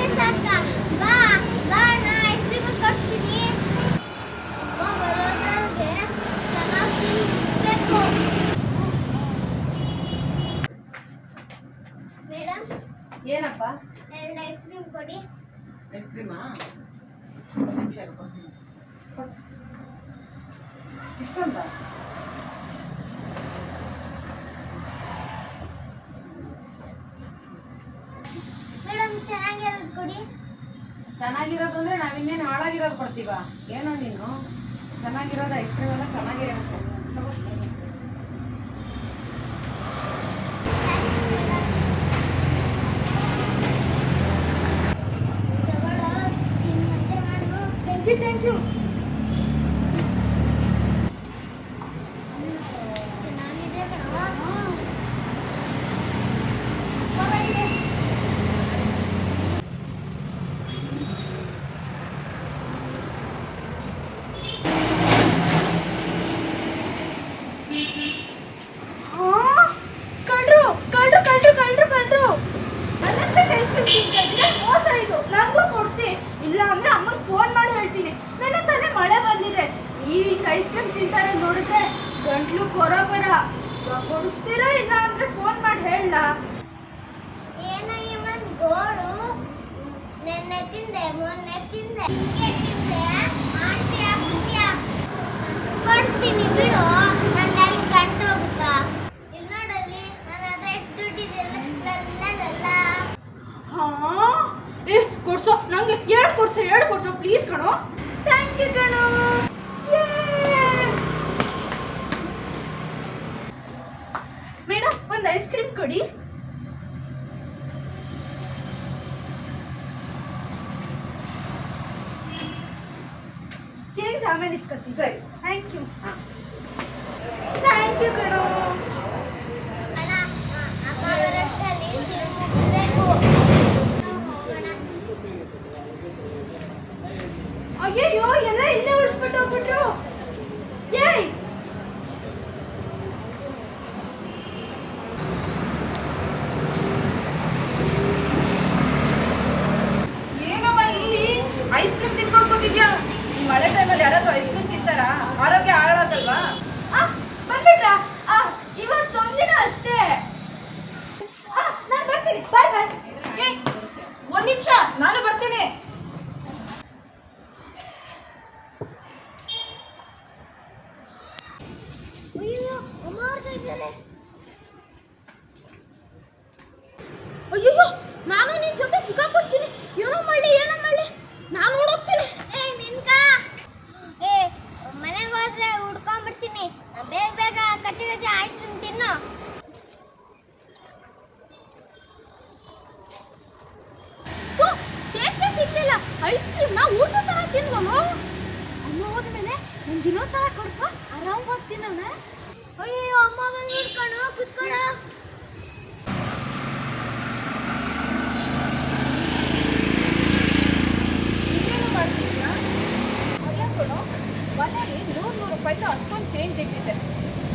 Chocolate ಸಾಕ ಬಾ ಬಾ ನಾ ಐಸ್ ಕ್ರೀಮ್ ಕೊಡ್ತೀನಿ ಅಮ್ಮ ಬರೋದವ್ರಿಗೆ ಚೆನ್ನಾಗಿ ತಿನ್ಬೇಕು ಮೇಡಮ್ ಏನಪ್ಪ ಎರಡು ಐಸ್ ಕ್ರೀಮ್ ಕೊಡಿ ಐಸ್ ಕ್ರೀಮಾ ಇಷ್ಟೊಂದ ಮೇಡಮ್ ಚೆನ್ನಾಗಿರೋದು ಕೊಡಿ ಚೆನ್ನಾಗಿರೋದು ಅಂದ್ರೆ ನಾವಿನ್ನೇನು ಹಾಳಾಗಿರೋದು ಕೊಡ್ತೀವ ಏನೋ ನೀನು ಚೆನ್ನಾಗಿರೋದು ಐಸ್ ಕ್ರೀಮ್ ಎಲ್ಲ ಚೆನ್ನಾಗಿರುತ್ತೆ ತಗೊಳ್ಳೋ ತಿನ್ ಮಜಾ ಮಾಡು ಥ್ಯಾಂಕ್ ಯು ಥ್ಯಾಂಕ್ ಯು ಚೆನ್ನಾಗಿದೆ ಕಣೋ ಕಳ್ರು ಕಳ್ರು ಕಳ್ರು ಕಳ್ರು ಕಳ್ರು ನನ್ನ ಐಸ್ ಕ್ರೀಮ್ ತಿಂತಿದ್ರೆ ಮೋಸ ಇದು ನನಗೂ ಕೊಡಿಸಿ ಇಲ್ಲ ಅಂದ್ರೆ ಅಮ್ಮನಿಗೆ ಫೋನ್ ಮಾಡಿ ಹೇಳ್ತೀನಿ ನನ್ನ ತಾನೇ ಮಳೆ ಐಸ್ ಕ್ರೀಮ್ ತಿಂತಾರೆ ನೋಡಿದ್ರೆ ಗಂಟ್ಲು ಕೊರೋ ಕೊರ. ಕೊಡಿಸ್ತೀರಾ ಇಲ್ಲ ಅಂದ್ರೆ ಫೋನ್ ಮಾಡಿ ಹೇಳ. ಏನೋ ಇವನ್ ಗೋಳು. ನೆನ್ನೆ ತಿಂದೆ ಮೊನ್ನೆ ತಿಂದೆ. ಹಿಂಗೆ ತಿಂದೆ ಆಂಟಿ ಆಗ್ತೀಯ ಕೊಡ್ತೀನಿ ಬಿಡು. ನನ್ನ ಅಲ್ಲಿ ಗಂಟು ಹೋಗುತ್ತಾ? ಇಲ್ಲಿ ನೋಡಲ್ಲಿ ನನ್ನ ಹತ್ರ ಎಷ್ಟು ದುಡ್ಡಿದೆ ಲಲ್ಲ ಹಾ? ಏ ಕೊಡ್ಸೋ. ನಂಗೆ ಎರಡು ಕೊಡ್ಸೋ ಎರಡು ಕೊಡ್ಸೋ. ಪ್ಲೀಸ್ ಕಣೋ. ಥ್ಯಾಂಕ್ ಯು ಕಣೋ ಮೇಡಮ್ ಒಂದು ಐಸ್ ಕ್ರೀಮ್ ಕೊಡಿ ಚೇಂಜ್ ಆಮೇಲೆ ಇಸ್ಕೊತೀನಿ ಸರಿ ಥ್ಯಾಂಕ್ ಯು ಹಾಂ ಥ್ಯಾಂಕ್ ಯು ಕಣೋ ಅಣ್ಣ ಅ- ಅಮ್ಮ ಬರೋಷ್ಟರಲ್ಲಿ ತಿರುಗಬೇಕು ಹೋಗೋಣ ಅಯ್ಯಯ್ಯೋ ಎಲ್ಲ ಇಲ್ಲೇ ಉಳಿಸ್ಬಿಟ್ಟು ಹೋಗ್ಬಿಟ್ರು ಏಯ್ ಏನಮ್ಮ ಇಲ್ಲಿ ಐಸ್ ಕ್ರೀಮ್ ತಿನ್ಕೊಂಡು ಕೂತಿದ್ಯಾ ಈ ಟೈಮಲ್ಲಿ ಯಾರಾದ್ರೂ ಐಸ್ ಕ್ರೀಮ್ ತಿಂತಾರಾ? ಆರೋಗ್ಯ ಹಾಳಾಗಲ್ವಾ? ಬಂದ್ಬಿಟ್ರಾ? ಆ, ಇವತ್ತು ಒಂದಿನ ಅಷ್ಟೇ. ನಾನು ಬರ್ತೀನಿ. ಬಾಯ್ ಬಾಯ್. ಒಂದ್ ನಿಮಿಷ. ನಾನು ಬರ್ತೀನಿ ಅಯ್ಯೋ ಅಮ್ಮ ಬರ್ತಾ ಇದ್ದಾರೆ ಅಯ್ಯೋ ನಾನು ನಿನ್ ಜೊತೆ ಸಿಕ್ಕಾಕೊತೀನಿ ಏನೋ ಮಾಡ್ಲಿ ಏನೋ ಮಾಡ್ಲಿ ನಾನು ಓಡೋಗ್ತೀನಿ ಏ ನಿನ್ಕ ಏ ಮನೆಗೆ ಹೋದ್ರೆ ಹುಡ್ಕೊಂಡ್ಬಿಡ್ತೀನಿ ಬೇಗ ಬೇಗ ಕಚ್ಚಿ ಕಚ್ಚಿ ಐಸ್ ಕ್ರೀಮ್ ತಿನ್ನು ಟೇಸ್ಟೇ ಸಿಗ್ಲಿಲ್ಲ ಐಸ್ ಕ್ರೀಮ್ ನಾ ಊಟ ತರ ತಿನ್ಬೋದು. ಅಮ್ಮ ಹೋದ್ಮೇಲೆ ನಂಗೆ ಇನ್ನೊಂದ್ ಸಲ ಕೊಡ್ಸ. ಆರಾಮಾಗಿ ತಿನ್ನೋಣ. ಅಯ್ಯೋ ಅಮ್ಮ ಬಂದು ಹಿಡ್ಕೊಂಡು ಅದೇನು ಮನೇಲಿ ನೂರು ನೂರು ರೂಪಾಯಿದು ಅಷ್ಟೊಂದು ಚೇಂಜ್ ಇಟ್ಟಿದ್ದೆ.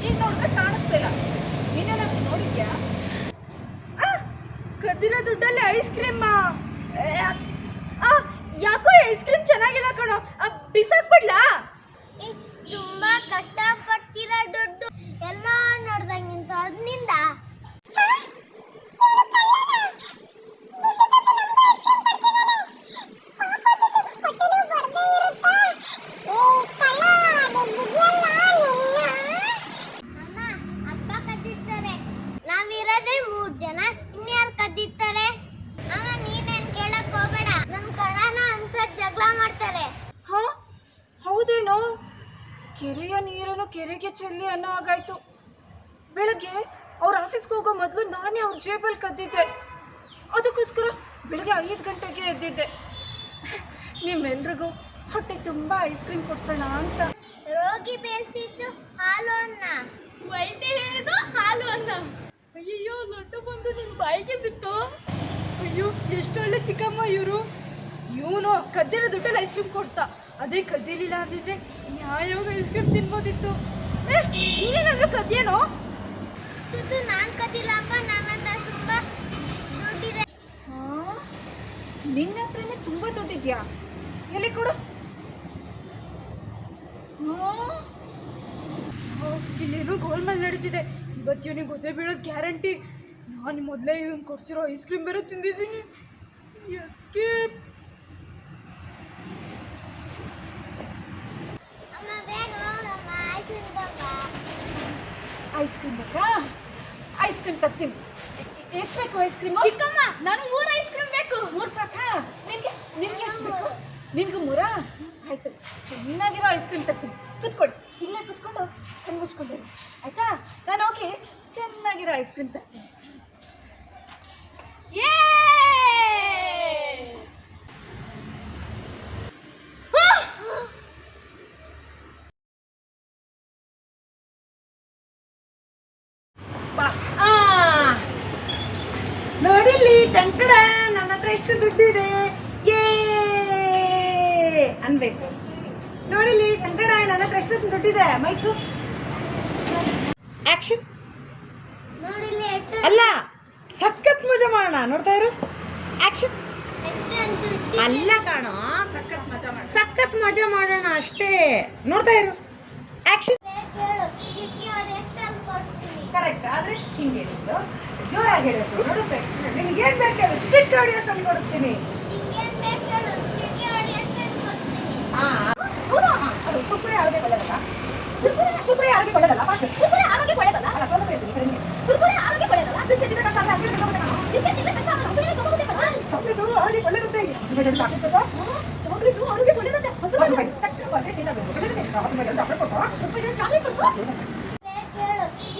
ಈಗ ನೋಡಿದ್ರೆ ಕಾಣಿಸ್ತಿಲ್ಲ ನೀನೇನಾದ್ರು ನೋಡಿದ್ಯಾ? ಕದ್ದಿರೋ ದುಡ್ಡಲ್ಲಿ ಐಸ್ ಕ್ರೀಮ್? ಯಾಕೋ ಐಸ್ ಕ್ರೀಮ್ ಚೆನ್ನಾಗಿಲ್ಲ ಕಣೋ. ಆ, ಬಿಸಾಕ್ಬಿಡ್ಲಾ? ಗಂಟೆಗೆ ಎದ್ದಿದ್ದೆ. ನಿಮ್ಮೆಲ್ರಿಗೂ ಹೊಟ್ಟೆ ತುಂಬ ಐಸ್ ಕ್ರೀಮ್ ಕೊಡ್ಸೋಣ ಅಂತ. ರೋಗಿ ಬೇಯಿಸಿದ್ದು ಹಾಲು ಅನ್ನ. ವೈದ್ಯ ಹೇಳಿದ್ದು ಹಾಲು ಅನ್ನ. ಅಯ್ಯೋ ಲೊಟ್ಟು ಬಂದು ನಿನ್ನ ಬಾಯಿಗೆ ಬಿತ್ತು. ಅಯ್ಯೋ ಎಷ್ಟೊಳ್ಳೆ ಚಿಕ್ಕಮ್ಮ ಇವರು. ಇವನು ಕದ್ದಿರೋ ದುಡ್ಡಲ್ಲಿ ಐಸ್ ಕ್ರೀಮ್ ಕೊಡ್ಸ ಅದೇ ಕದ್ದಿರಲಿಲ್ಲ ಅಂದಿದ್ರೆ ಯಾವಾಗ ಐಸ್ ಕ್ರೀಮ್ ತಿನ್ಬೋದಿತ್ತು. ನೀನೇನಾದ್ರೂ ಕದ್ಯೇನೋ? ನಾನು ಕದ್ದಿಲ್ಲಪ್ಪ ನನ್ನ ನಿನ್ನ ಹತ್ರನೇ ತುಂಬ ದುಡ್ಡಿದ್ಯಾ? ಎಲ್ಲಿ ಕೊಡು? ಇಲ್ಲೇನೋ ಗೋಲ್ಮಾಲ್ ನಡೀತಿದೆ. ಇವತ್ತು ಇವನಿಗೆ ಗೊತ್ತೇ ಬೀಳೋದು ಗ್ಯಾರಂಟಿ ನಾನು ಮೊದಲೇ ಇವನ್ ಕೊಡ್ಸಿರೋ ಐಸ್ ಕ್ರೀಮ್ ಬೇರೆ ತಿಂದಿದ್ದೀನಿ. ಐಸ್ ಕ್ರೀಮ್ ಬೇಕಾ? ಐಸ್ ಕ್ರೀಮ್ ತರ್ತೀನಿ. ಎಷ್ಟು ಬೇಕು ಐಸ್ ಕ್ರೀಮ್? ಚಿಕ್ಕಮ್ಮ ನಾನು ಮೂರು ಐಸ್ ಕ್ರೀಮ್ ಬೇಕು. ಮೂರು ಸಾಕಾ? ನಿನಗೆ ನಿನಗೆ ಎಷ್ಟು ಬೇಕು? ನಿನ್ಗೆ ಮೂರಾ? ಆಯಿತು ಚೆನ್ನಾಗಿರೋ ಐಸ್ ಕ್ರೀಮ್ ತರ್ತೀನಿ. ಕುತ್ಕೊಳ್ಳಿ. ಇಲ್ಲೇ ಕುತ್ಕೊಂಡು ಕಣ್ಣು ಮುಚ್ಕೊಂಡಿರಿ ಆಯಿತಾ? ನಾನು ಓಕೆ ಚೆನ್ನಾಗಿರೋ ಐಸ್ ಕ್ರೀಮ್ ತರ್ತೀನಿ. ಏ ಆ, ನೋಡಿಲ್ಲಿ ಟಂಟಡ ನನ್ನ ಹತ್ರ ಎಷ್ಟು ದುಡ್ಡಿದೆ? ಏ ಅನ್ಬೇಕು. ನೋಡಿಲಿ ಟಂಟಡ ನನ್ನ ಹತ್ರ ಎಷ್ಟು ದುಡ್ಡಿದೆ? ಮೈಕು. ಆಕ್ಷನ್ ಅಲ್ಲ ಸಖತ್ ಮಜಾ ಮಾಡೋಣ. ನೋಡ್ತಾ ಇರು. ಆಕ್ಷನ್ ಅಲ್ಲ ಕಾಣೋ. ಸಖತ್ ಮಜಾ ಮಾಡಿ ಸಖತ್ ಮಜಾ ಮಾಡೋಣ ಅಷ್ಟೇ. ನೋಡ್ತಾ ಇರು. ಆಕ್ಷನ್ ಕೇಳು ಚಿಕ್ಕಿ ಅವ್ರು ಎಷ್ಟು ಅಂತ ಕೊಡ್ತೀನಿ ಕರೆಕ್ಟ್ ಆದ್ರೆ ಹಿಂಗೆ ಹೇಳಿದ್ದು. ಜೋರಾಗಿ ಹೇಳಬೇಕು ನೋಡು ನಿನಗೆ ಏನ್ ಬೇಕು ಹೇಳು. ಚಿಕ್ಕ ಆಡಿಯೋ ಸಣ್ಣ ಕೊಡಿಸ್ತೀನಿ. ಕುರ್ಕುರೆ ಆರೋಗ್ಯ ಒಳ್ಳೆದಲ್ಲ? ಕುರ್ಕುರೆ ಆರೋಗ್ಯ ಒಳ್ಳೆದಲ್ಲ? ಫಸ್ಟ್. ಕುರ್ಕುರೆ ಆರೋಗ್ಯ ಒಳ್ಳೆದಲ್ಲ? ಅಲ್ಲ ಕೋಸ ಬೇಕು ಈ ಕಡೆಗೆ. ಕುರ್ಕುರೆ ಆರೋಗ್ಯ ಒಳ್ಳೆದಲ್ಲ? ಬಿಸ್ಕೆಟ್ ತಿಂದ್ರೆ ಕಷ್ಟ ಆದ್ರೆ ಹಸಿರು ತಗೋಬೇಕು. ಬಿಸ್ಕೆಟ್ ಕಷ್ಟ ಬೇಕಲ್ಲ ಚಾಕ್ಲೇಟ್ ಆರೋಗ್ಯಕ್ಕೆ ಒಳ್ಳೆದಂತೆ ಚಾಕ್ಲೇಟ್? ಚಾಕ್ಲೇಟ್. ತಕ್ಷಣ ಹೋಗಿ ತಿನ್ನಬೇಕು. ಒಳ್ಳೆದಂತೆ. ಹತ್ತು ಮೇಲೆ ಚಾಕ್ಲೇಟ್ ಚಾಕ್ಲೇಟ್ ಬೇಕು ಹೇಳು ಚಿಕ್ಕಿ ಅವ್ರು ಎಷ್ಟು ಅಂತ ಕೊಡ್ತೀನಿ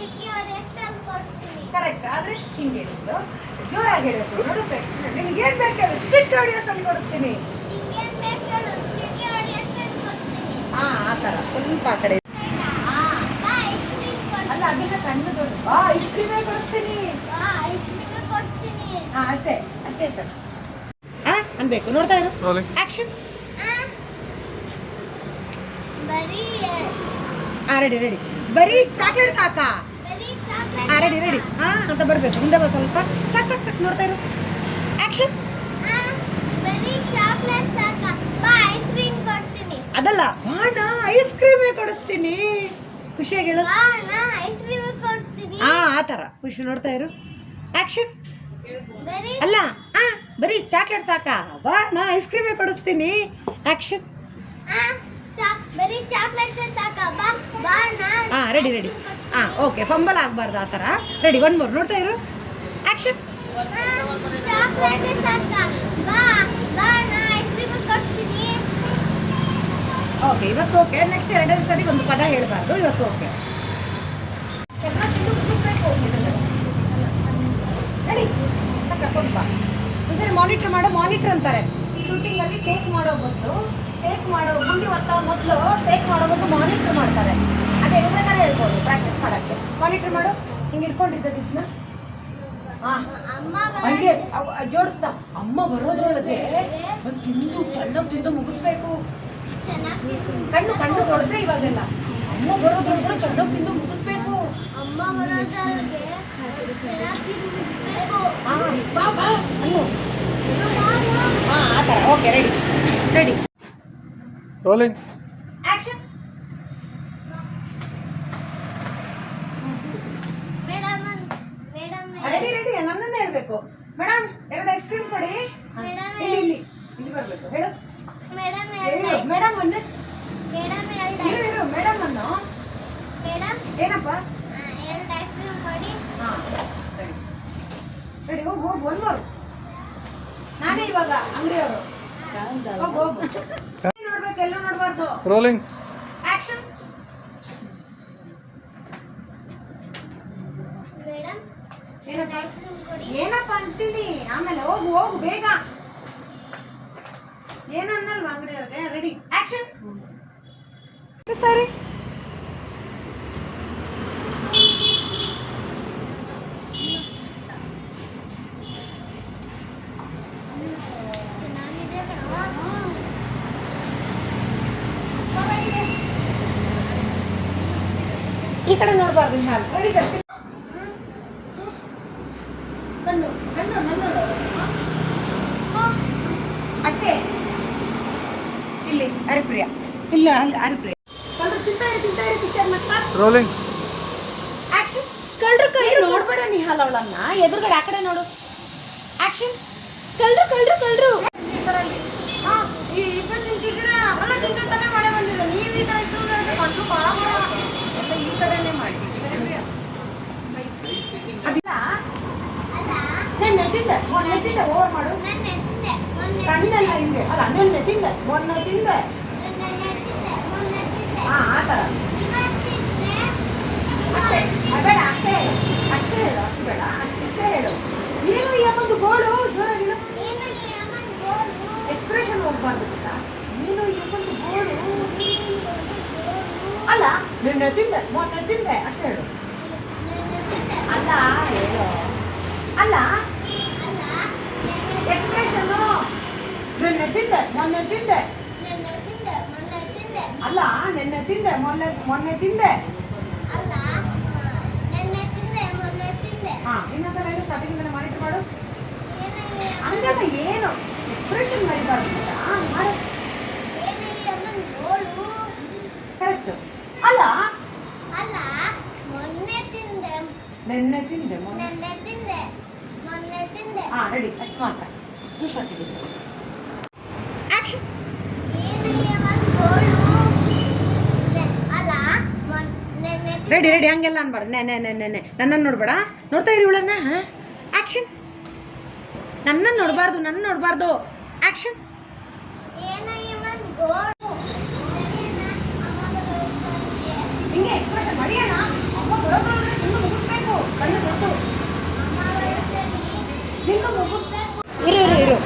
ಕರೆಕ್ಟ್ ಆದ್ರೆ ಹಿಂಗೆ ಹೇಳಿದ್ದು. ಜೋರಾಗಿ ಹೇಳಬೇಕು ನೋಡು ನಿನಗೆ ಏನ್ ಬೇಕು ಹೇಳು. ಚಿಕ್ಕ ಆಡಿಯೋ ಸಣ್ಣ ಕೊಡಿಸ್ತೀನಿ ನಿಂಗೇನ್ ಬೇಕು ಹೇಳು. ಎಷ್ಟು ಅಂತ ಕೊಡ್ತೀನಿ ಹಾ ಆ ಥರ. ಸ್ವಲ್ಪ ಆ ಕಡೆ. ಅಲ್ಲ ಅದನ್ನ ಕಣ್ಣು ದೊಡ್ಡ ಆ ಐಸ್ ಕ್ರೀಮೇ ಕೊಡಿಸ್ತೀನಿ? ಹಾ ಅಷ್ಟೇ. ಅಷ್ಟೇ ಸರ್. ಹಾ ಅನ್ಬೇಕು ನೋಡ್ತಾ ಇರು. ಆಕ್ಷನ್ ಹಾ ರೆಡಿ ರೆಡಿ ಬರೀ ಚಾಕ್ಲೇಟ್ ಸಾಕಾ? ಚಾಕ್ಲೇಟ್ ರೆಡಿ ರೆಡಿ ಹಾ ಅಂತ ಬರಬೇಕು. ಮುಂದೆ ಬಾ ಸ್ವಲ್ಪ. ಸಾಕು ಸಾಕು ಸಾಕು. ನೋಡ್ತಾ ಇರು. ಆಕ್ಷನ್ ಆ, ಬರೀ ಚಾಕ್ಲೇಟ್ ಸಾಕ? ಬಾ ಐಸ್ ಕ್ರೀಮ್ ಕೊಡ್ತೀನಿ. ಅದಲ್ಲ ಬಾಣ ಐಸ್ ಕ್ರೀಮೇ ಕೊಡಿಸ್ತೀನಿ. ಖುಷಿಯಾಗಿ ಹೇಳು. ಹಾ ಆ ಥರ. ಖುಷಿ ನೋಡ್ತಾ ಇರು. ಆಕ್ಷನ್ ಅಲ್ಲ ಹಾಂ ಬರೀ ಚಾಕ್ಲೇಟ್ ಸಾಕಾ? ಬಾ ನಾ ಐಸ್ ಕ್ರೀಮೇ ಕೊಡಿಸ್ತೀನಿ. ಆಕ್ಷನ್ ಹಾ ರೆಡಿ ರೆಡಿ ಹಾಂ ಓಕೆ ಫಂಬಲ್ ಆಗಬಾರ್ದು ಆ ಥರ. ರೆಡಿ ಒನ್ ಮೋರ್ ನೋಡ್ತಾ ಇರು. ಆಕ್ಷನ್ ಚಾಕ್ಲೇಟ್ ಸಾಕ. ಬಾ ಬಾ ನಾ ಐಸ್ ಕ್ರೀಮ್ ಕೊಡ್ತೀನಿ. ಓಕೆ ಇವತ್ತು ಓಕೆ ನೆಕ್ಸ್ಟ್ ಎರಡನೇ ಸರಿ ಒಂದು ಪದ ಹೇಳಬಾರ್ದು. ಇವತ್ತು ಓಕೆ ರೆಡಿ ಕರ್ಕೊಂಡು ಬಾ ಒಂದ್ಸರಿ ಮಾನಿಟ್ರ್ ಮಾಡೋ. ಮಾನಿಟ್ರ್ ಅಂತಾರೆ. ಶೂಟಿಂಗಲ್ಲಿ ಟೇಕ್ ಮಾಡೋ ಬದಲು ಟೇಕ್ ಮಾಡೋ ಗುಂಡಿ ಒತ್ತೋ ಮೊದಲು ಟೇಕ್ ಮಾಡೋ ಮೊದಲು ಮಾನಿಟ್ರ್ ಮಾಡ್ತಾರೆ. ಅದೇ ಹೆಂಗ್ ಬೇಕಾದ್ರೆ ಹೇಳ್ಬೋದು ಪ್ರಾಕ್ಟೀಸ್ ಮಾಡಕ್ಕೆ. ಮಾನಿಟರ್ ಮಾಡು. ಹಿಂಗೆ ಇಟ್ಕೊಂಡಿದ್ದ ಅಮ್ಮ ಹಂಗೆ ಜೋಡಿಸ್ತಾ. ಅಮ್ಮ ಬರೋದ್ರೊಳಗೆ ತಿಂದು, ಚೆನ್ನಾಗಿ ತಿಂದು ಮುಗಿಸ್ಬೇಕು. ಕಣ್ಣು ಕಣ್ಣು ತೊಳೆದ್ರೆ ಇವಾಗೆಲ್ಲ. ಅಮ್ಮ ಬರೋದ್ರೊಳಗೆ ಚೆನ್ನಾಗಿ ತಿಂದು ಮುಗಿಸ್ಬೇಕು. ಅಮ್ಮ ಹಾ ಬಾ ಬಾ ಅನ್ನು ಹಾ ಆ ಥರ okay ready ready rolling action madam madam ready ready ನನ್ನನ್ನೇ ಹೇಳ್ಬೇಕು. ಮೇಡಮ್ ಎರಡು ಐಸ್ ಕ್ರೀಮ್ ಕೊಡಿ. ಇಲ್ಲಿ ಇಲ್ಲಿ. ಇಲ್ಲಿ ಬರ್ಬೇಕು. ಹೇಳು. ಮೇಡಮ್ ಹೇಳು. ಮೇಡಮ್ ಅನ್ನು ಮೇಡಮ್ ಇರು ಇರು. ಮೇಡಮ್ ಅನ್ನು ಮೇಡಮ್ ಏನಪ್ಪ? ಎರಡು ಐಸ್ ಕ್ರೀಮ್ ಕೊಡಿ. ಹಾ ರೆಡಿ ರೆಡಿ ಹೋಗು ಹೋಗು. ಒಂದು ನಾನೇ ಇವಾಗ ಅಂಗಡಿಯವರು. ಹೋಗು ನೋಡಬಾರ್ದು ರೋಲಿಂಗ್ ಆಕ್ಷನ್ ಮೇಡಮ್ ಏನಪ್ಪ ಐಸ್ ಕ್ರೀಮ್ ಕೊಡಿ ಏನಪ್ಪ ಅಂತೀನಿ ಆಮೇಲೆ ಹೋಗು ಹೋಗು ಬೇಗ ಏನು ಅನ್ನಲ್ವಾ ಅಂಗಡಿಯವ್ರಿಗೆ ರೆಡಿ ಆಕ್ಷನ್ ರೀ ಚೆನ್ನಾಗಿದೆ ಕಣೋ ಈ ಕಡೆ ನೋಡಬಾರ್ದು ನಿಹಾಲ್ ರೆಡಿ ಸರ್ ಕಣ್ಣು ಕಣ್ಣು ನನ್ನ ನೋಡು. ಹಾ? ಹಾ. ಅಷ್ಟೇ ಇಲ್ಲಿ ಹರಿಪ್ರಿಯ ಇಲ್ಲ ಅಲ್ಲಿ ಹರಿಪ್ರಿಯ ರೋಲಿಂಗ್ ಆಕ್ಷನ್ ಕಳ್ರು ಕಳ್ರು ನೋಡ್ಬೇಡ ನಿಹಾಲ್ ಅವಳನ್ನ ಎದುರುಗಡೆ ಆ ಕಡೆ ನೋಡು ಆಕ್ಷನ್ ಕಳ್ರು ಕಳ್ರು ಕಳ್ರು ಹಾ ಈ ಇಬ್ಬರು ನಿಂತಿದ್ದೀರಾ ಅಲ್ಲ ನಿನ್ನ ತಾನೇ ಮಳೆ ಬಂದಿದೆ ನೀವು ಈ ತರ ಇಸ್ಕೊಂಡು ಕಂಡು ಬರ ಬರ ಎಲ್ಲ ಈ ಕಡೆನೇ ಮಾಡಿ ಅದಿಲ್ಲ ನೆಟ್ಟಿದ್ದೆ ಮೊನ್ನೆ ನೆಟ್ಟಿದ್ದೆ ಓವರ್ ಮಾಡು. ಕಣ್ಣೆಲ್ಲ ಹಿಂದೆ ಅಲ್ಲ, ನಿನ್ನೆ ತಿಂದೆ, ಮೊನ್ನೆ ತಿಂದೆ. ಹಾ ಆ ಥರ. ಬೇಡ, ಅಷ್ಟೇ ಹೇಳು ಅಷ್ಟೇ ಹೇಳು ಬೇಡ, ಅಷ್ಟೇ ಹೇಳು. ನೀನು ಈ ಒಂದು ಗೋಳು? ಏನು ಎಕ್ಸ್ಪ್ರೆಷನ್ ಹೋಗ್ಬಾರ್ದು ನೀನು ಈ ಗೋಳು? ಅಲ್ಲ, ನಿನ್ನೆ ತಿಂದೆ, ಮೊನ್ನೆ ತಿಂದೆ, ಅಷ್ಟೇ ಹೇಳು. ಅಲ್ಲ ಹೇಳು. ಅಲ್ಲ ಎಕ್ಸ್ಪ್ರೆಷನು ನಿನ್ನೆ ತಿಂದೆ ಮೊನ್ನೆ ತಿಂದೆ. ಅಲ್ಲ ನಿನ್ನೆ ತಿಂದೆ ಮೊನ್ನೆ ಮೊನ್ನೆ ತಿಂದೆ. ಅಲ್ಲ ನೆನ್ನೆ ತಿಂದೆ ಮೊನ್ನೆ ತಿಂದೆ. ಹಾ ಇನ್ನೊಂದ್ಸಲ ಏನು ಸ್ಟಾರ್ಟಿಂಗ್ ಮಾನಿಟರ್ ಮಾಡು. ಹಂಗಲ್ಲ ಏನು? ಎಕ್ಸ್ಪ್ರೆಷನ್ ಮರಿಬಾರ್ದು ಕರೆಕ್ಟ್ ಅಲ್ಲ? ಅಲ್ಲ ಮೊನ್ನೆ ತಿಂದೆ. ನೆನ್ನೆ ತಿಂದೆ ಮೊನ್ನೆ. ತಿಂದೆ ಮೊನ್ನೆ ತಿಂದೆ. ಹಾ ರೆಡಿ ಅಷ್ಟು ಮಾತ್ರ. ಟೂ ಇದೆ ಸರ್ ಆಕ್ಷನ್ ಏನು ಈ ಅಮ್ಮನ ಗೋಳು ನೆ- ಅಲ್ಲ ಮೊನ್- ನೆನ್ನೆ ತಿಂದೆ ರೆಡಿ ರೆಡಿ ಹಂಗೆಲ್ಲ ಅನ್ಬಾರ ನೆ ನೆ ನೆ ನನ್ನನ್ನು ನೋಡ್ಬೇಡ. ನೋಡ್ತಾ ಇರಿ ಇವಳನ್ನ ಆಕ್ಷನ್ ನನ್ನನ್ನು ನೋಡಬಾರ್ದು ನನ್ನ ನೋಡಬಾರ್ದು. ಗೋಳು? ಹಿಂಗೆ ಎಕ್ಸ್ಪ್ರೆಷನ್ ಅಮ್ಮ ಬರೋದ್ರೊಳಗೆ ನಿಂದು ಮುಗಿಸ್ಬೇಕು. ಕಣ್ಣು ದೊಡ್ಡು ಅಮ್ಮ ಬರುತ್ತೇನೆ. ನಿಂದು ಮುಗಿಸ್ಬೇಕು. ಇರು ಇರು ಇರು.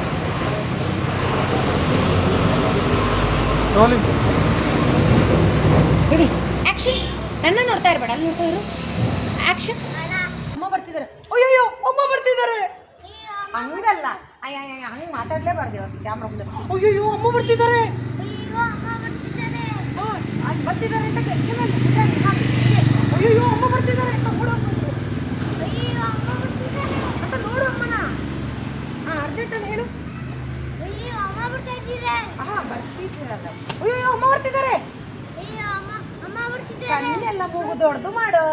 ರೋಲಿಂಗ್ ರೆಡಿ ಆಕ್ಷನ್ ನನ್ನ ನೋಡ್ತಾ ಇರಬೇಡ ಅಲ್ಲಿ ನೋಡ್ತಾ ಇರು. ಆಕ್ಷನ್ ಅಮ್ಮ ಬರ್ತಿದ್ದಾರೆ ಅಯ್ಯಯ್ಯೋ ಅಮ್ಮ ಬರ್ತಿದ್ದಾರೆ ಹಂಗಲ್ಲ. ಅಯ್ಯ ಅಯ್ಯ ಹಂಗೆ ಮಾತಾಡ್ಲೇಬಾರ್ದು ಇವತ್ತು ಕ್ಯಾಮ್ರಾ ಮುಂದೆ. ಅಯ್ಯಯ್ಯೋ ಅಮ್ಮ ಬರ್ತಿದ್ದಾರೆ ಅಯ್ಯೋ, ಅಮ್ಮ ಬರ್ತಿದ್ದಾರೆ. ಆ, ಅಲ್ಲಿ ಬರ್ತಿದ್ದಾರೆ ಅಂತ ಅಯ್ಯಯ್ಯೋ ಅಮ್ಮ ಬರ್ತಿದ್ದಾರೆ ಅಂತ ನೋಡು ಅಯ್ಯೋ, ಅಮ್ಮ. ಬರ್ತಿದ್ದಾರೆ. ಅಂತ ನೋಡು ಅಮ್ಮನ. ಹಾಂ ಹೇಳು. ಅಯ್ಯೋ, ಅಮ್ಮ ಬರ್ತಾ ಇದ್ದಾರೆ. ಹಾಂ ಬರ್ತಿದ್ದೀರಲ್ಲ ಅಯ್ಯಯ್ಯೋ ಅಮ್ಮ ಬರ್ತಿದ್ದಾರೆ ಅಯ್ಯೋ, ಅಮ್ಮ ಅಮ್ಮ ಬರ್ತಿದ್ದಾರೆ. ಕಣ್ಣೆಲ್ಲ ಮೂಗು ದೊಡ್ಡದು ಮಾಡು.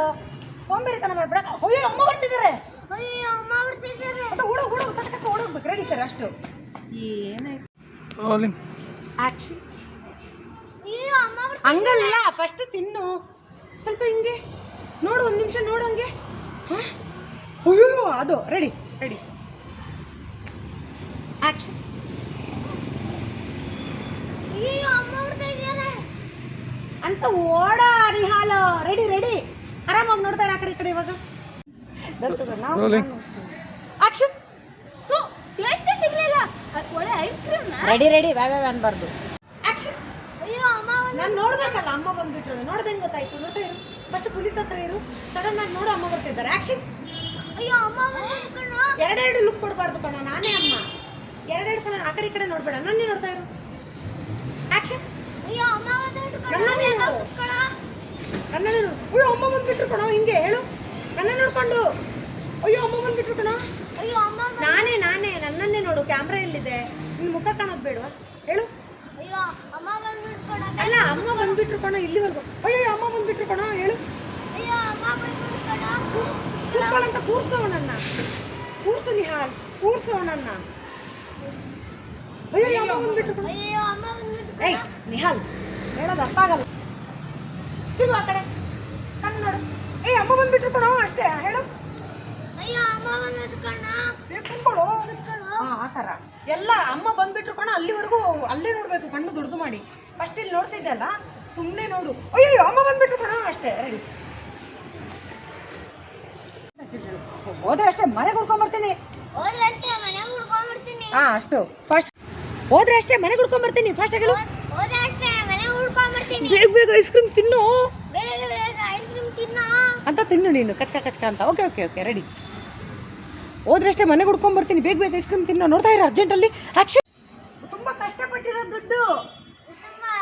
ಸೋಂಬೇರಿತನ ಮಾಡ್ಬೇಡ. ಅಯ್ಯೋ ಅಮ್ಮ ಬರ್ತಿದ್ದಾರೆ. ಅಯ್ಯೋ, ಅಮ್ಮ ಬರ್ತಿದ್ದಾರೆ. ಅಂತ ಹುಡು ಹುಡು ಟಕ್ ಟಕ್ ಹುಡುಗ್ಬೇಕು ರೆಡಿ ಸರ್ ಅಷ್ಟು. ಏನಾಯ್ತು? Rolling action. ಹಂಗಲ್ಲ ಫಸ್ಟ್ ತಿನ್ನು. ಸ್ವಲ್ಪ ಹಿಂಗೆ. ನೋಡು ಒಂದು ನಿಮಿಷ ನೋಡು ಹಂಗೆ. ಹಾಂ? ಅಯ್ಯೋ ಅದು ರೆಡಿ ರೆಡಿ ಆಕ್ಷನ್ ಅಯ್ಯೋ, ಅಮ್ಮ. ಅಂತ ಓಡ ನಿಹಾಲ ರೆಡಿ ರೆಡಿ. ಆರಾಮಾಗಿ ನೋಡ್ತಾರೆ ಆ ಕಡೆ ಈ ಕಡೆ ಇವಾಗ. ಆಕ್ಷನ್ ತು ಟೇಸ್ಟೇ ಸಿಗ್ಲಿಲ್ಲ. ಒಳ್ಳೆ ಐಸ್ ಕ್ರೀಮ್ ರೆಡಿ ರೆಡಿ. ವ್ಯಾ ವ್ಯಾ ಅನ್ಬಾರ್ದು ಆಕ್ಷನ್ ಅಯ್ಯೋ, ಅಮ್ಮ ನಾನು ನೋಡ್ಬೇಕಲ್ಲ ಅಮ್ಮ ಬಂದ್ಬಿಟ್ರು. ನೋಡ್ದಂಗೆ ಗೊತ್ತಾಯ್ತು? ನೋಡ್ತಾ ಇರು. ಫಸ್ಟ್ ಪುಲಿತ್ ಹತ್ರ ಇರು. ಸಡನ್ ಆಗಿ ನೋಡು ಅಮ್ಮ ಬರ್ತಿದ್ದಾರೆ ಆಕ್ಷನ್ ಅಯ್ಯೋ, ಅಮ್ಮ. ಎರಡೆರಡು ಲುಕ್ ಕೊಡಬಾರ್ದು ಕಣ ನಾನೇ ಅಮ್ಮ. ಎರಡೆರಡು ಸಲ ಆ ಕಡೆ ಈ ಕಡೆ ನೋಡ್ಬೇಡ. ನನ್ನೇ ನೋಡ್ತಾ ಇರು. ಆಕ್ಷನ್ ಅಯ್ಯೋ, ಅಮ್ಮ ನೋಡು ಅಯ್ಯೋ ಅಮ್ಮ ಬಂದ್ಬಿಟ್ರು ಕಣೋ ಹಿಂಗೆ ಹೇಳು. ನನ್ನ ನೋಡ್ಕೊಂಡು. ಅಯ್ಯೋ ಅಮ್ಮ ಬಂದ್ಬಿಟ್ರು ಕಣೋ. ಅಯ್ಯೋ, ಅಮ್ಮ ನಾನೇ ನಾನೇ ನನ್ನನ್ನೇ ನೋಡು ಕ್ಯಾಮ್ರಾ ಎಲ್ಲಿದೆ? ನಿನ್ನ ಮುಖ ಕಾಣೋದು ಬೇಡವಾ? ಹೇಳು. ಅಯ್ಯೋ, ಅಮ್ಮ ಬಂದ್ಬಿಟ್ಟು ಕಣೋ. ಅಲ್ಲ ಅಮ್ಮ ಬಂದ್ಬಿಟ್ರು ಕಣೋ ಇಲ್ಲಿವರೆಗೂ. ಅಯ್ಯೋ ಅಮ್ಮ ಬಂದ್ಬಿಟ್ರು ಕಣೋ ಹೇಳು. ಅಯ್ಯೋ, ಅಮ್ಮ ಬಂದ್ಬಿಟ್ಟು ಕಣೋ. ಕೂತ್ಕೊಳ್ಳಂತ ಕೂರ್ಸು ಅವನನ್ನ. ಕೂರ್ಸು ನಿಹಾಲ್. ಕೂರ್ಸು ಅವನನ್ನ. ಅಯ್ಯೋ ಅಮ್ಮ ಬಂದ್ಬಿಟ್ರು ಕಣೋ. ಅಯ್ಯೋ, ಅಮ್ಮ ಬಂದ್ಬಿಟ್ರು ಏಯ್ ನಿಹಾಲ್. ಹೇಳೋದು ಅರ್ಥ ಆಗಲ್ಲ. ತಿರುಗು ಆ ಕಡೆ. ಕಣ್ಣು ನೋಡು. ಏ ಅಮ್ಮ ಬಂದ್ಬಿಟ್ರು ಕಣೋ ಅಷ್ಟೇ. ಹೇಳು. ಕುತ್ಕೊಳ್ಳು ಹಾ ಆ ಥರ. ಎಲ್ಲ ಅಮ್ಮ ಬಂದ್ಬಿಟ್ರು ಕಣ ಅಲ್ಲಿವರೆಗೂ ಅಲ್ಲೇ ನೋಡಬೇಕು ಕಣ್ಣು ದೊಡ್ಡದು ಮಾಡಿ. ಫಸ್ಟ್ ಇಲ್ಲಿ ನೋಡ್ತಿದ್ದೆ ಅಲ್ಲ ಸುಮ್ಮನೆ ನೋಡು. ಅಯ್ಯೋ ಅಮ್ಮ ಬಂದ್ಬಿಟ್ರು ಕಣ ಅಷ್ಟೇ. ರೆಡಿ ಹೋದ್ರೆ ಅಷ್ಟೇ ಮನೆ ಹುಡ್ಕೊಂಬರ್ತೀನಿ ಹಾಂ ಅಷ್ಟೇ ಮನೆಗೆ ಹುಡ್ಕೊಂಡ್ಬಿಡ್ತೀನಿ ಹಾ ಅಷ್ಟು. ಫಸ್ಟ್ ಹೋದ್ರೆ ಅಷ್ಟೇ ಮನೆ ಕುಡ್ಕೊಂಬರ್ತೀನಿ. ಫಸ್ಟ್ ಆಗಲು ಹೋದ್ರೆ ಅಷ್ಟೇ ಮನೆಗೆ ಹುಡ್ಕೊಂಡ್ಬಿಡ್ತೀನಿ ಬೇಗ ಬೇಗ ಐಸ್ ಕ್ರೀಮ್ ತಿನ್ನು. ಬೇಗ ಬೇಗ ಐಸ್ ಕ್ರೀಮ್ ತಿನ್ನೋ. ಅಂತ ತಿನ್ನು ನೀನು ಕಚ್ಕ ಕಚ್ಕ ಅಂತ. ಓಕೆ ಓಕೆ ಓಕೆ ರೆಡಿ ಹೋದ್ರಷ್ಟೇ ಮನೆಗೆ ಹುಡ್ಕೊಂಡ್ ಬರ್ತೀನಿ. ಬೇಗ ಬೇಗ ಐಸ್ ಕ್ರೀಮ್ ತಿನ್ನೋ. ನೋಡ್ತಾ ಇರೋ ಅರ್ಜೆಂಟಲ್ಲಿ ಆಕ್ಷನ್ ತುಂಬ ಕಷ್ಟಪಟ್ಟಿರೋ ದುಡ್ಡು. ತುಂಬಾ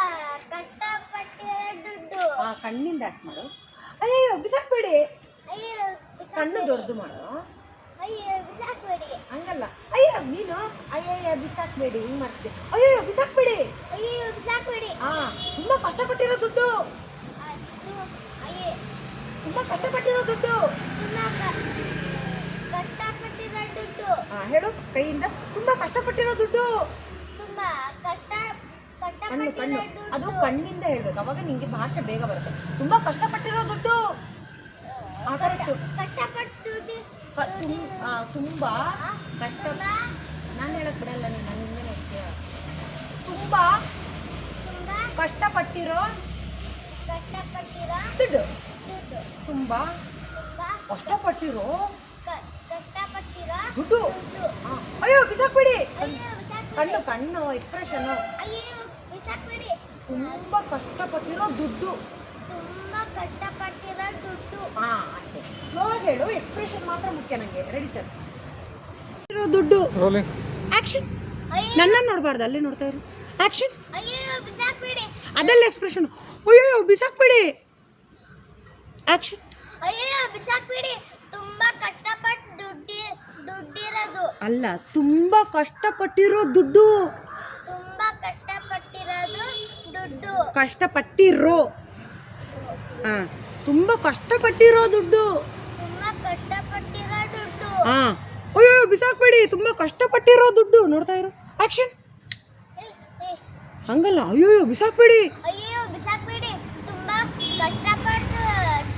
ಕಷ್ಟಪಟ್ಟಿರೋ ದುಡ್ಡು. ಆ ಕಣ್ಣಿಂದ ಯಾಕೆ ಮಾಡು. ಅಯ್ಯೋ ಬಿಸಾಕ್ಬೇಡಿ. ಕಣ್ಣು ದೊಡ್ಡದು ಮಾಡು. ಹಂಗಲ್ಲ. ಅಯ್ಯೋ ನೀನು? ಅಯ್ಯಯ್ಯ ಬಿಸಾಕ್ಬೇಡಿ ಹಿಂಗ್ ಮಾಡ್ತೀವಿ ಅಯ್ಯೋ ಬಿಸಾಕ್ಬೇಡಿ. ಅಯ್ಯೋ ಬಿಸಾಕ್ಬೇಡಿ. ಹಾ ತುಂಬಾ ಕಷ್ಟಪಟ್ಟಿರೋ ದುಡ್ಡು. ತುಂಬಾ ಕಷ್ಟಪಟ್ಟಿರೋ ದುಡ್ಡು. ತುಂಬಾ ಕಷ್ಟ ಕಷ್ಟಪಟ್ಟಿರೋ ದುಡ್ಡು. ಹಾ ಹೇಳು ಕೈಯಿಂದ. ತುಂಬಾ ಕಷ್ಟಪಟ್ಟಿರೋ ದುಡ್ಡು. ತುಂಬಾ ಕಷ್ಟ ಕಣ್ಣು ಕಣ್ಣು. ಅದು ಕಣ್ಣಿಂದ ಹೇಳ್ಬೇಕು. ಅವಾಗ ನಿಂಗೆ ಭಾಷೆ ಬೇಗ ಬರುತ್ತೆ. ತುಂಬಾ ಕಷ್ಟಪಟ್ಟಿರೋ ದುಡ್ಡು. ಆ ಕಷ್ಟ ಕಷ್ಟಪಟ್ಟು ಕ- ತುಂ- ಆ, ತುಂಬಾ ಕಷ್ಟ. ನಾನು ಹೇಳಕ್ ಬಿಡಲ್ಲ ನೀನು ನನ್ನ ತುಂಬ ಕಷ್ಟಪಟ್ಟಿರೋ ಕಷ್ಟಪಟ್ಟಿರೋ ದುಡ್ಡು. ತುಂಬಾ ತುಂಬಾ ಕಷ್ಟಪಟ್ಟಿರೋ ದುಡ್ಡು. ಅಯ್ಯೋ ಬಿಸಾಕ್ಬಿಡಿ. ಕಣ್ಣು ಕಣ್ಣು ಎಕ್ಸ್ಪ್ರೆಷನ್ ಅಯ್ಯೋ ಬಿಸಾಕ್ಬೇಡಿ. ತುಂಬಾ ಕಷ್ಟಪಟ್ಟಿರೋ ದುಡ್ಡು. ತುಂಬಾ ಕಷ್ಟಪಟ್ಟಿರೋ ದುಡ್ಡು. ಹಾ ಅಷ್ಟೇ. ಸ್ಲೋ ಆಗಿ ಹೇಳು ಎಕ್ಸ್ಪ್ರೆಷನ್ ಮಾತ್ರ ಮುಖ್ಯ ನನಗೆ ರೆಡಿ ಸರ್ ಇರೋ ದುಡ್ಡು. ರೋಲಿಂಗ್ ಆಕ್ಷನ್ ಅಯ್ಯೋ. ನನ್ನ ನೋಡಬಾರ್ದು ಅಲ್ಲಿ ನೋಡ್ತಾ ಇರು. ಆಕ್ಷನ್ ಅಯ್ಯೋ ಬಿಸಾಕ್ಬೇಡಿ. ಅದಲ್ಲ ಎಕ್ಸ್ಪ್ರೆಷನ್ ಅಯ್ಯೋ ಬಿಸಾಕ್ಬೇಡಿ. ಆಕ್ಷನ್ ಅಯ್ಯೋ ಬಿಸಾಕ್ಬೇಡಿ. ತುಂಬಾ ಕಷ್ಟಪಟ್ಟು ದುಡ್ಡಿ ದುಡ್ಡಿರೋದು. ಅಲ್ಲ ತುಂಬಾ ಕಷ್ಟಪಟ್ಟಿರೋ ದುಡ್ಡು. ತುಂಬಾ ಕಷ್ಟಪಟ್ಟಿರೋದು ದುಡ್ಡು. ಕಷ್ಟಪಟ್ಟಿರೋ. ಹಾ ತುಂಬಾ ಕಷ್ಟಪಟ್ಟಿರೋ ದುಡ್ಡು. ಹಾ. ಅಯ್ಯೋ ಬಿಸಾಕ್ಬೇಡಿ. ತುಂಬಾ ಕಷ್ಟಪಟ್ಟಿರೋ ದುಡ್ಡು. ನೋಡ್ತಾ ಇರು. ಆಕ್ಷನ್ ಹಂಗಲ್ಲ. ಅಯ್ಯೋ ಬಿಸಾಕ್ಬೇಡಿ. ಅಯ್ಯೋ ಬಿಸಾಕ್ಬೇಡಿ. ತುಂಬಾ ಕಷ್ಟಪಟ್ಟು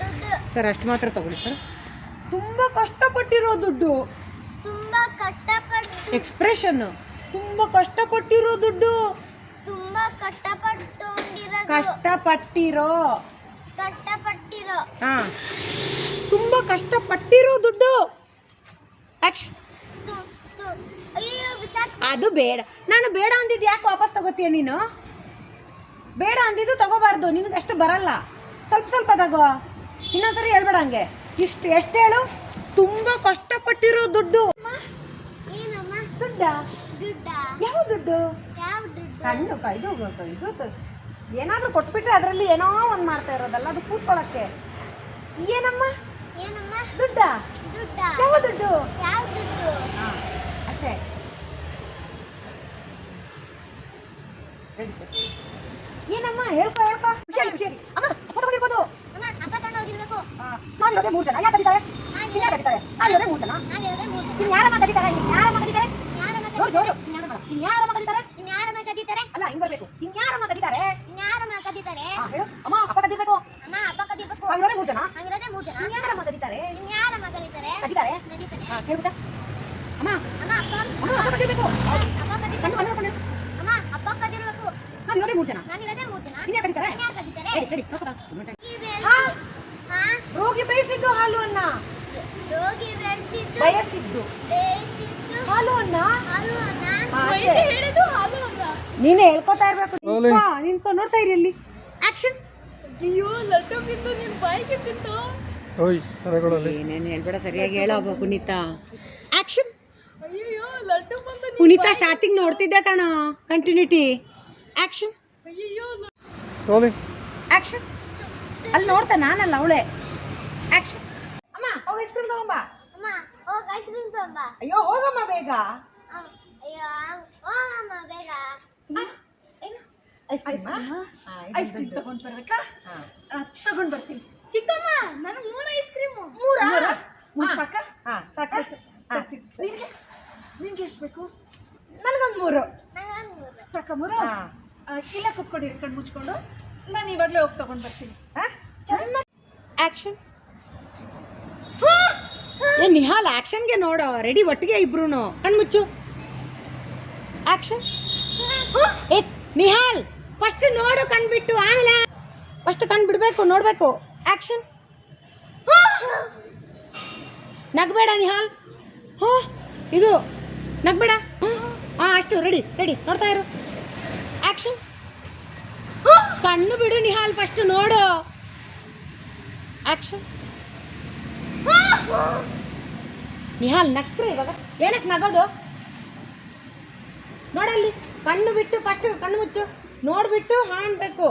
ದುಡ್ಡು. ಸರ್ ಅಷ್ಟು ಮಾತ್ರ ತಗೊಳ್ಳಿ ಸರ್. ತುಂಬಾ ಕಷ್ಟಪಟ್ಟಿರೋ ದುಡ್ಡು. ತುಂಬಾ ಕಷ್ಟಪಟ್ಟು ಎಕ್ಸ್ಪ್ರೆಷನ್ ತುಂಬಾ ಕಷ್ಟಪಟ್ಟಿರೋ ದುಡ್ಡು. ತುಂಬಾ ಕಷ್ಟಪಟ್ಟು ಕಷ್ಟಪಟ್ಟಿರೋ. ಕಷ್ಟಪಟ್ಟಿರೋ. ಹಾ. ತುಂಬಾ ಕಷ್ಟಪಟ್ಟಿರೋ ದುಡ್ಡು. ಅದು ಬೇಡ. ನಾನು ಬೇಡ ಅಂದಿದ್ದು ಯಾಕೆ ವಾಪಸ್ ತಗೋತೀಯ ನೀನು? ಬೇಡ ಅಂದಿದ್ದು ತಗೋಬಾರ್ದು. ನಿನಗೆ ಅಷ್ಟು ಬರಲ್ಲ. ಸ್ವಲ್ಪ ಸ್ವಲ್ಪ ತಗೋ. ಇನ್ನೊಂದ್ಸರಿ ಹೇಳ್ಬೇಡ ಹಂಗೆ. ಇಷ್ಟು ಎಷ್ಟು ಹೇಳು? ತುಂಬಾ ಕಷ್ಟಪಟ್ಟಿರೋ ದುಡ್ಡು. ದುಡ್ಡ? ಯಾವ ದುಡ್ಡು? ಕಣ್ಣು ಕೈದು ಇದು. ಏನಾದರೂ ಕೊಟ್ಬಿಟ್ರೆ ಅದರಲ್ಲಿ ಏನೋ ಒಂದು ಮಾಡ್ತಾ ಇರೋದಲ್ಲ, ಅದು ಕೂತ್ಕೊಳ್ಳೋಕ್ಕೆ. ಏನಮ್ಮ? ದುಡ್ಡ? ಯಾವ ದುಡ್ಡು? ಅಷ್ಟೇ ರೆಡಿ ಸರ್. ಏನಮ್ಮ? ಹೇಳ್ಕೊ ಹೇಳ್ಕೊ. ಖುಷಿಯಾಗಿ ಖುಷಿಯಾಗಿ ಅಮ್ಮ ಅಪ್ಪ ತಗೊಂಡಿರ್ಬೋದು ನಾನು ಇರೋದೇ ಮೂರು ಜನ. ಯಾರು ಕದೀತಾರೆ ಇನ್ಯಾರು ಕದೀತಾರೆ ನಾನು ಇರೋದೇ ಮೂರು ಜನ. ಇನ್ಯಾರಮ್ಮ ಕದೀತಾರೆ ಇನ್ಯಾರಮ್ಮ ಜೋರು ಜೋರು. ಜೋರು ಇನ್ಯಾರಮ್ಮ ಕದೀತಾರೆ ಅಲ್ಲ ಹಿಂಗ್ ಬರ್ಬೇಕು. ಇನ್ಯಾರಮ್ಮ ಹಾ ಹೇಳು. ಅಮ್ಮ ಅಪ್ಪ ಮೂರು ಜನ ನಾವಿರೋದೇ ಮೂರು ಜನ ಇನ್ಯಾರಮ್ಮ ಕದೀತಾರೆ ಇನ್ಯಾರಮ್ಮ ಕದೀತಾರೆ ಕದೀತಾರೆ ಕದೀತಾರೆ ಹಾ ಕೇಳ್ಬಿಟ್ಟ? ಅಮ್ಮ ಅಮ್ಮ ಅಪ್ಪ ಅಮ್ಮ ಅಪ್ಪ ಕದೀರ್ಬೇಕು ಅಪ್ಪ ಕದೀತಾರೆ ಕಣ್ಣು ಕಣ್ಣು. ನೋಡ್ಕೊಂಡು ಅಮ್ಮ ಅಪ್ಪ ಕದಿರ್ಬೇಕು ನಾನು ಇರೋದೇ ಮೂರು ಜನ ನಾವಿರೋದೇ ಮೂರು ಜನ ಇನ್ಯಾರು ಕದೀತಾರೆ? ಇನ್ಯಾರು ಕದೀತಾರೆ? ರೆಡಿ ರೆಡಿ ನೋಡ್ಕೊತಾ. ರೋಗಿ ಬೆಳ್ಸಿ- ಹಾ? ಹಾ ರೋಗಿ ಬೇಯಿಸಿದ್ದು ಹಾಲು ಅನ್ನ. ರೋಗಿ ಬಯಸಿದ್ದು ಬೇಯಿಸಿದ್ದು ಹಾಲು ಅನ್ನ? ಹಾಲು ಅನ್ನ. ಹೇಳಿದ್ದು ನೀನೇ ಹೇಳ್ಕೊತಾ ಇರ್ಬೇಕು. ನಿಂತ್ಕೋ, ನಿಂತ್ಕೋ ನೋಡ್ತಾ ಇರಿ ಇಲ್ಲಿ ಆಕ್ಷನ್ ಅಯ್ಯೋ ಲಡ್ಡು ಬಿದ್ದು ನಿನ್ ಬಾಯಿಗೆ ಬಿತ್ತು ಓಯ್ ತರಗೊಳ್ಳಲಿ ಏನೇನು ಹೇಳ್ಬೇಡ ಸರಿಯಾಗಿ ಹೇಳೋ ಪುನೀತಾ. ಆಕ್ಷನ್ ಅಯ್ಯೋ ಲಡ್ಡು ಬಂದು ನಿನ್ ಪುನೀತಾ ಬಾಯಿಗೆ- ಸ್ಟಾರ್ಟಿಂಗ್ ನೋಡ್ತಿದ್ದೆ ಕಣೋ ಕಂಟಿನ್ಯೂಟಿ ಆಕ್ಷನ್ ಅಯ್ಯೋ ರೋಲಿಂಗ್ ಆಕ್ಷನ್ ಅಲ್ಲಿ ನೋಡ್ತಾ ನಾನಲ್ಲ ಅವಳೆ. ಆಕ್ಷನ್ ಅಮ್ಮ ಹೋಗಿ ಐಸ್ ಕ್ರೀಮ್ ತಗೊಂಬಾ. ಅಮ್ಮ ಹೋಗ್ ಐಸ್ ಕ್ರೀಮ್ ತಗೊಂಬ. ಅಯ್ಯೋ ಹೋಗಮ್ಮ ಬೇಗ. ಅಯ್ಯೋ ಹೋಗಮ್ಮ ಬೇಗ. ಐಸ್ ಕ್ರೀಮ್ ಐಸ್ ಕ್ರೀಮ್ ತಗೊಂಡ್ ಬರ್ಬೇಕಾ? ತಗೊಂಡ್ ಬರ್ತೀನಿ. ಚಿಕ್ಕಮ್ಮ ನನಗೆ ಮೂರು ಐಸ್ ಕ್ರೀಮ್ ಮೂರ? ಮೂರು? ಸಾಕಾ? ಹಾ ಸಾಕ. ನಿನ್ಗೆ? ನಿನ್ಗೆ ಎಷ್ಟು ಬೇಕು? ನನಗೊಂದು ಮೂರು. ಸಾಕ ಮೂರು? ಹಾ. ಕುತ್ಕೊಂಡು ಇಟ್ಕೊಂಡು ಕುತ್ಕೊಂಡಿರಿ ಕಣ್ಣು ಮುಚ್ಕೊಂಡು ನಾನು ಇವಾಗಲೇ ಹೋಗಿ ತಗೊಂಡ್ ಬರ್ತೀನಿ. ಚೆನ್ನಾಗಿ ಆಕ್ಷನ್. ಏ ನಿಹಾಲ್ ಆಕ್ಷನ್ಗೆ ನೋಡೋ. ರೆಡಿ ಒಟ್ಟಿಗೆ ಇಬ್ರು ಕಣ್ಮುಚ್ಚು ಆಕ್ಷನ್. ಏ ನಿಹಾಲ್. ಫಸ್ಟ್ ನೋಡು ಕಣ್ಬಿಟ್ಟು, ಆಮೇಲೆ ಫಸ್ಟ್ ಕಣ್ಬಿಡ್ಬೇಕು ನೋಡಬೇಕು. ಆಕ್ಷನ್ ನಗಬೇಡ ನಿಹಾಲ್. ಹ್ಞೂ ಇದು ನಗ್ಬೇಡ. ಹಾಂ, ಅಷ್ಟು ರೆಡಿ ರೆಡಿ ನೋಡ್ತಾ ಇರು. ಆಕ್ಷನ್ ಕಣ್ಣು ಬಿಡು ನಿಹಾಲ್ ಫಸ್ಟ್ ನೋಡು. ಆಕ್ಷನ್ ನಿಹಾಲ್ ನಕ್ರೆ ಇವಾಗ. ಏನಕ್ಕೆ ನಗೋದು? ನೋಡಲ್ಲಿ, ಕಣ್ಣು ಬಿಟ್ಟು ಫಸ್ಟ್ ಕಣ್ಣು ಮುಚ್ಚು. ನೋಡ್ಬಿಟ್ಟು ಹಾಣ್ಬೇಕು.